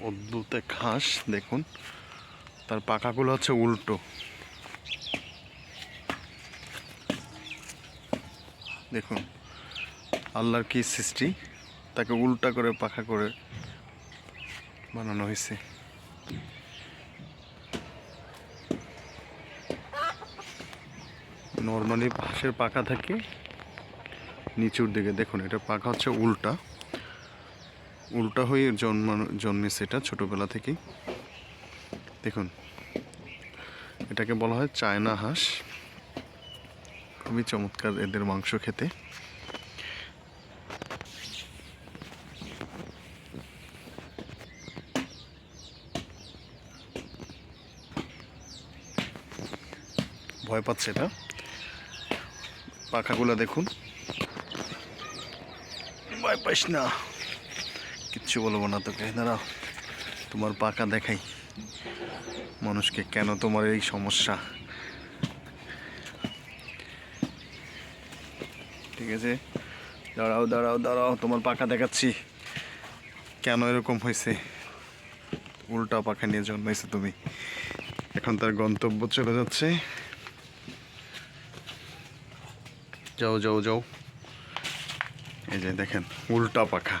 অদ্ভুত হাঁস দেখুন। তার পাখাগুলো হচ্ছে উল্টো। দেখুন, আল্লাহর কি সৃষ্টি? তাকে উল্টা করে পাখা করে বানানো হয়েছে। নর্মালি হাঁসের পাখা থাকে নিচুর দিকে। দেখুন, এটা পাখা হচ্ছে উল্টা। উল্টা হয়ে জন্মানো জন্মেছে এটা ছোটোবেলা থেকেই। দেখুন, এটাকে বলা হয় চায়না হাঁস। খুবই চমৎকার এদের মাংস খেতে। ভয় পাচ্ছে এটা। পাখাগুলো দেখুন। ভয় পাইস না। কিচ্ছু বলব না তোকে। দাঁড়াও, তোমার পাকা দেখাই। মানুষকে কেন তোমার এই সমস্যা? ঠিক আছে? দাঁড়াও দাঁড়াও দাঁড়াও, তোমার পাকা দেখাচ্ছি। কেন এরকম হয়েছে? উল্টা পাখা নিয়ে জন্মাইছে তুমি। এখন তার গন্তব্য চলে যাচ্ছে। যাও যাও যাও। এই যে দেখেন, উল্টা পাখা।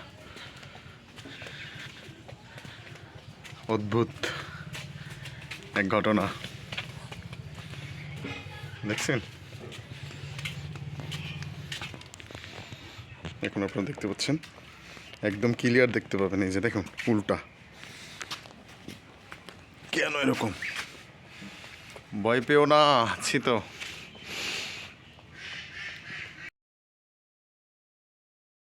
অদ্ভুত এক ঘটনা। দেখছেন? এখন আপনারা দেখতে পাচ্ছেন? একদম ক্লিয়ার দেখতে পাবেন এই যে দেখুন, উল্টা। কেন এরকম? ভয় পেও না আছি তো।